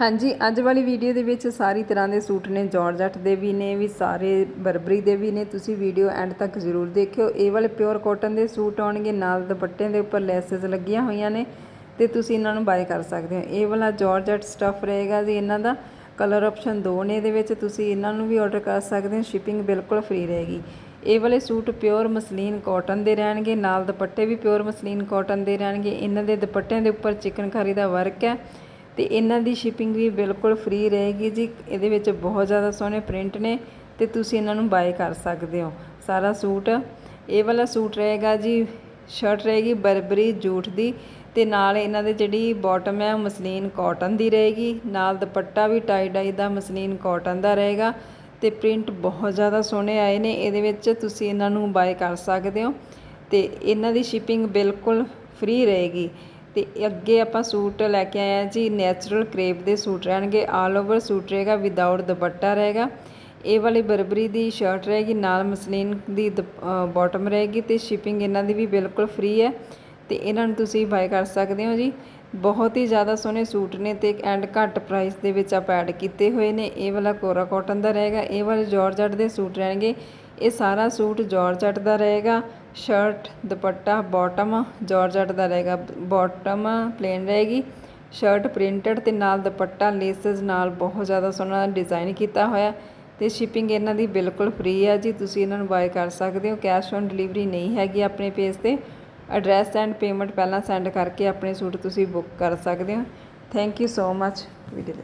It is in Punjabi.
ਹਾਂਜੀ, ਅੱਜ ਵਾਲੀ ਵੀਡੀਓ ਦੇ ਵਿੱਚ ਸਾਰੀ ਤਰ੍ਹਾਂ ਦੇ ਸੂਟ ਨੇ ਜਾਰਜਟ ਦੇ ਵੀ ਨੇ, ਵੀ ਸਾਰੇ ਬਰਬਰੀ ਦੇ ਵੀ ਨੇ। ਤੁਸੀਂ ਵੀਡੀਓ ਐਂਡ ਤੱਕ ਜ਼ਰੂਰ ਦੇਖਿਓ। ਇਹ ਵਾਲੇ ਪਿਓਰ ਕਾਟਨ ਦੇ ਸੂਟ ਆਉਣਗੇ, ਨਾਲ ਦੁਪੱਟੇ ਦੇ ਉੱਪਰ ਲੈਸਸ ਲੱਗੀਆਂ ਹੋਈਆਂ ਨੇ ਤੇ ਤੁਸੀਂ ਇਹਨਾਂ ਨੂੰ ਬਾਏ ਕਰ ਸਕਦੇ ਹੋ। ਇਹ ਵਾਲਾ ਜਾਰਜਟ ਸਟਫ ਰਹੇਗਾ ਜੀ ਇਹਨਾਂ ਦਾ। ਕਲਰ ਆਪਸ਼ਨ ਦੋ ਨੇ ਇਹਦੇ ਵਿੱਚ, ਤੁਸੀਂ ਇਹਨਾਂ ਨੂੰ ਵੀ ਆਰਡਰ ਕਰ ਸਕਦੇ ਹੋ। ਸ਼ਿਪਿੰਗ ਬਿਲਕੁਲ ਫ੍ਰੀ ਰਹੇਗੀ। ਇਹ ਵਾਲੇ ਸੂਟ ਪਿਓਰ ਮਸਲੀਨ ਕਾਟਨ ਦੇ ਰਹਿਣਗੇ, ਨਾਲ ਦੁਪੱਟੇ ਵੀ ਪਿਓਰ ਮਸਲੀਨ ਕਾਟਨ ਦੇ ਰਹਿਣਗੇ। ਇਹਨਾਂ ਦੇ ਦੁਪੱਟਿਆਂ ਦੇ ਉੱਪਰ ਚਿਕਨਕਾਰੀ ਦਾ ਵਰਕ ਹੈ। ਤੇ ਇਹਨਾਂ ਦੀ ਸ਼ਿਪਿੰਗ ਵੀ ਬਿਲਕੁਲ ਫ੍ਰੀ ਰਹੇਗੀ ਜੀ। ਇਹਦੇ ਵਿੱਚ ਬਹੁਤ ਜ਼ਿਆਦਾ ਸੋਹਣੇ ਪ੍ਰਿੰਟ ਨੇ ਤੇ ਤੁਸੀਂ ਇਹਨਾਂ ਨੂੰ ਬਾਏ ਕਰ ਸਕਦੇ ਹੋ। ਸਾਰਾ ਸੂਟ, ਇਹ ਵਾਲਾ ਸੂਟ ਰਹੇਗਾ ਜੀ ਸ਼ਰਟ ਰਹੇਗੀ ਬਰਬਰੀ ਜੂਠ ਦੀ ਤੇ ਨਾਲ ਇਹਨਾਂ ਦੇ ਜਿਹੜੀ ਬਾਟਮ ਹੈ ਉਹ ਮਸਲੀਨ ਕਾਟਨ ਦੀ ਰਹੇਗੀ। ਨਾਲ ਦੁਪੱਟਾ ਵੀ ਟਾਈ ਡਾਈ ਦਾ ਮਸਲੀਨ ਕਾਟਨ ਦਾ ਰਹੇਗਾ ਤੇ ਪ੍ਰਿੰਟ ਬਹੁਤ ਜ਼ਿਆਦਾ ਸੋਹਣੇ ਆਏ ਨੇ। ਇਹਦੇ ਵਿੱਚ ਤੁਸੀਂ ਇਹਨਾਂ ਨੂੰ ਬਾਏ ਕਰ ਸਕਦੇ ਹੋ ਤੇ ਇਹਨਾਂ ਦੀ ਸ਼ਿਪਿੰਗ ਬਿਲਕੁਲ ਫ੍ਰੀ ਰਹੇਗੀ। ਅਤੇ ਅੱਗੇ ਆਪਾਂ ਸੂਟ ਲੈ ਕੇ ਆਏ ਆ ਜੀ ਨੈਚੁਰਲ ਕਰੇਪ ਦੇ ਸੂਟ ਰਹਿਣਗੇ ਆਲ ਓਵਰ ਸੂਟ ਰਹੇਗਾ ਵਿਦਆਊਟ ਦੁਪੱਟਾ ਰਹੇਗਾ। ਇਹ ਵਾਲੀ ਬਰਬਰੀ ਦੀ ਸ਼ਰਟ ਰਹੇਗੀ, ਨਾਲ ਮਸਲੀਨ ਦੀ ਬਾਟਮ ਰਹੇਗੀ ਤੇ ਸ਼ਿਪਿੰਗ ਇਹਨਾਂ ਦੀ ਵੀ ਬਿਲਕੁਲ ਫ੍ਰੀ ਹੈ ਤੇ ਇਹਨਾਂ ਨੂੰ ਤੁਸੀਂ ਬਾਏ ਕਰ ਸਕਦੇ ਹੋ ਜੀ। ਬਹੁਤ ਹੀ ਜ਼ਿਆਦਾ ਸੋਹਣੇ ਸੂਟ ਨੇ ਤੇ ਐਂਡ ਘੱਟ ਪ੍ਰਾਈਸ ਦੇ ਵਿੱਚ ਆਪਾਂ ਐਡ ਕੀਤੇ ਹੋਏ ਨੇ। ਇਹ ਵਾਲਾ ਕੋਰਾ ਕਾਟਨ ਦਾ ਰਹੇਗਾ, ਇਹ ਵਾਲੇ ਜਾਰਜਟ ਦੇ ਸੂਟ ਰਹਿਣਗੇ, ਇਹ ਸਾਰਾ ਸੂਟ ਜਾਰਜਟ ਦਾ ਰਹੇਗਾ। ਸ਼ਰਟ, ਦੁਪੱਟਾ ਬਾਟਮ ਜਾਰਜਟ ਦਾ ਰਹੇਗਾ। ਬਾਟਮ ਪਲੇਨ ਰਹੇਗੀ। ਸ਼ਰਟ ਪ੍ਰਿੰਟਡ ਤੇ ਨਾਲ ਦੁਪੱਟਾ ਲੇਸਸ ਨਾਲ ਬਹੁਤ ਜ਼ਿਆਦਾ ਸੋਹਣਾ ਡਿਜ਼ਾਈਨ ਕੀਤਾ ਹੋਇਆ। ਤੇ ਸ਼ਿਪਿੰਗ ਇਹਨਾਂ ਦੀ ਬਿਲਕੁਲ ਫ੍ਰੀ ਹੈ ਜੀ। ਤੁਸੀਂ ਇਹਨਾਂ ਨੂੰ ਬਾਏ ਕਰ ਸਕਦੇ ਹੋ। ਕੈਸ਼ ਔਨ ਡਿਲੀਵਰੀ ਨਹੀਂ ਹੈਗੀ ਆਪਣੇ ਪੇਜ ਤੇ। ਐਡਰੈਸ ਐਂਡ ਪੇਮੈਂਟ ਪਹਿਲਾਂ ਸੈਂਡ ਕਰਕੇ ਆਪਣੇ ਸੂਟ ਤੁਸੀਂ ਬੁੱਕ ਕਰ ਸਕਦੇ ਹੋ। Thank you so much video